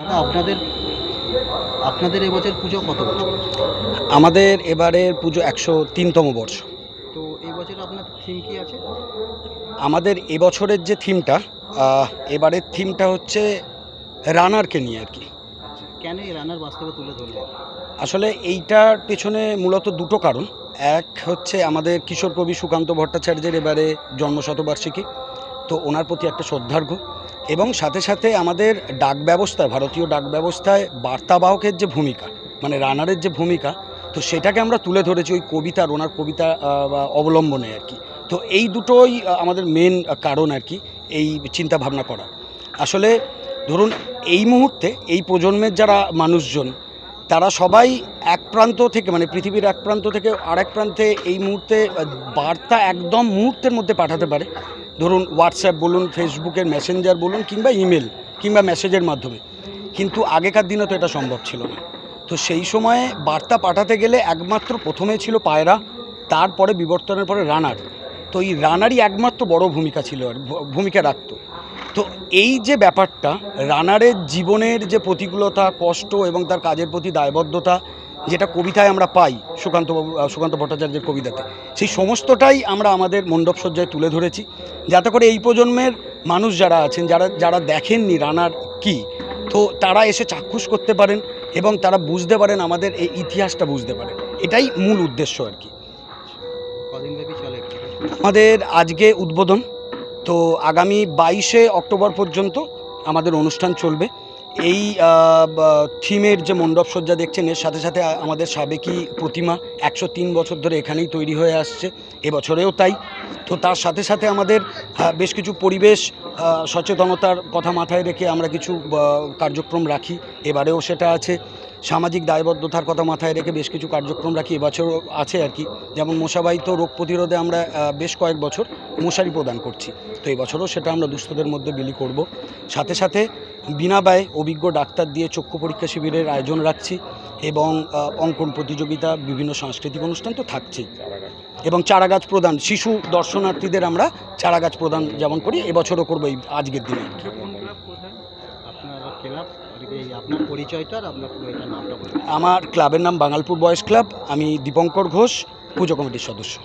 দাদা আপনাদের আপনাদের এবছর পুজো কত বছর? আমাদের এবারের পুজো একশো তিনতম বর্ষ। তো এই বছর আপনার থিম কি আছে? আমাদের এবছরের যে থিমটা এবারের থিমটা হচ্ছে রানারকে নিয়ে আর কি। আচ্ছা কেন এই রানার বাস্তবে তুলে ধরলেন? আসলে এইটার পেছনে মূলত দুটো কারণ। এক হচ্ছে আমাদের কিশোর কবি সুকান্ত ভট্টাচার্যের এবারে জন্মশতবার্ষিকী। তো ওনার প্রতি একটা শ্রদ্ধার্ঘ্য এবং সাথে সাথে আমাদের ডাক ব্যবস্থায় ভারতীয় ডাক ব্যবস্থায় বার্তাবাহকের যে ভূমিকা মানে রানারের যে ভূমিকা, তো সেটাকে আমরা তুলে ধরেছি ওই কবিতার, ওনার কবিতা অবলম্বনে আর কি। তো এই দুটোই আমাদের মেন কারণ আর কি এই চিন্তা ভাবনা করা আসলে ধরুন এই মুহূর্তে এই প্রজন্মের যারা মানুষজন, তারা সবাই এক প্রান্ত থেকে মানে পৃথিবীর এক প্রান্ত থেকে আরেক প্রান্তে এই মুহূর্তে বার্তা একদম মুহূর্তের মধ্যে পাঠাতে পারে। ধরুন হোয়াটসঅ্যাপ বলুন ফেসবুকের মেসেঞ্জার বলুন কিংবা ইমেল কিংবা মেসেজের মাধ্যমে। কিন্তু আগেকার দিনে তো এটা সম্ভব ছিল না। তো সেই সময়ে বার্তা পাঠাতে গেলে একমাত্র প্রথমে ছিল পায়রা, তারপরে বিবর্তনের পরে রানার। তো এই রানারই একমাত্র বড় ভূমিকা ছিল আর ভূমিকা রাখতো। তো এই যে ব্যাপারটা, রানারের জীবনের যে প্রতিকূলতা, কষ্ট এবং তার কাজের প্রতি দায়বদ্ধতা যেটা কবিতায় আমরা পাই সুকান্ত বাবু- আহ, সুকান্ত ভট্টাচার্যের কবিতাতে। সেই সমস্তটাই আমরা আমাদের মণ্ডপ সজ্জায় তুলে ধরেছি। যাতে করে এই প্রজন্মের মানুষ যারা আছেন যারা যারা দেখেননি রানার কি তো তারা এসে চাক্ষুষ করতে পারেন এবং তারা বুঝতে পারেন আমাদের এই ইতিহাসটা বুঝতে পারেন। এটাই মূল উদ্দেশ্য আর কি। আমাদের আজকে উদ্বোধন। তো আগামী বাইশে অক্টোবর পর্যন্ত আমাদের অনুষ্ঠান চলবে। এই থিমের যে মণ্ডপসজ্জা দেখছেন, এর সাথে সাথে আমাদের সাবেকি প্রতিমা একশো তিন বছর ধরে এখানেই তৈরি হয়ে আসছে। এবছরেও তাই। তো তার সাথে সাথে আমাদের বেশ কিছু পরিবেশ সচেতনতার কথা মাথায় রেখে আমরা কিছু কার্যক্রম রাখি। এবারেও সেটা আছে। সামাজিক দায়বদ্ধতার কথা মাথায় রেখে বেশ কিছু কার্যক্রম রাখি। এবছরও আছে আর কি। যেমন মশাবাহিত রোগ প্রতিরোধে আমরা বেশ কয়েক বছর মশারি প্রদান করছি। তো এবছরও সেটা আমরা দুস্থদের মধ্যে বিলি করব। সাথে সাথে বিনা ব্যয় অভিজ্ঞ ডাক্তার দিয়ে চক্ষু পরীক্ষা শিবিরের আয়োজন রাখছি এবং অঙ্কন প্রতিযোগিতা, বিভিন্ন সাংস্কৃতিক অনুষ্ঠান তো থাকছেই। এবং চারাগাছ প্রদান, শিশু দর্শনার্থীদের আমরা চারাগাছ প্রদান যেমন করি, এবছরও করব এই আজকের দিনে। আমার ক্লাবের নাম বাঙালপুর বয়েজ ক্লাব, আমি দীপঙ্কর ঘোষ, পুজো কমিটির সদস্য।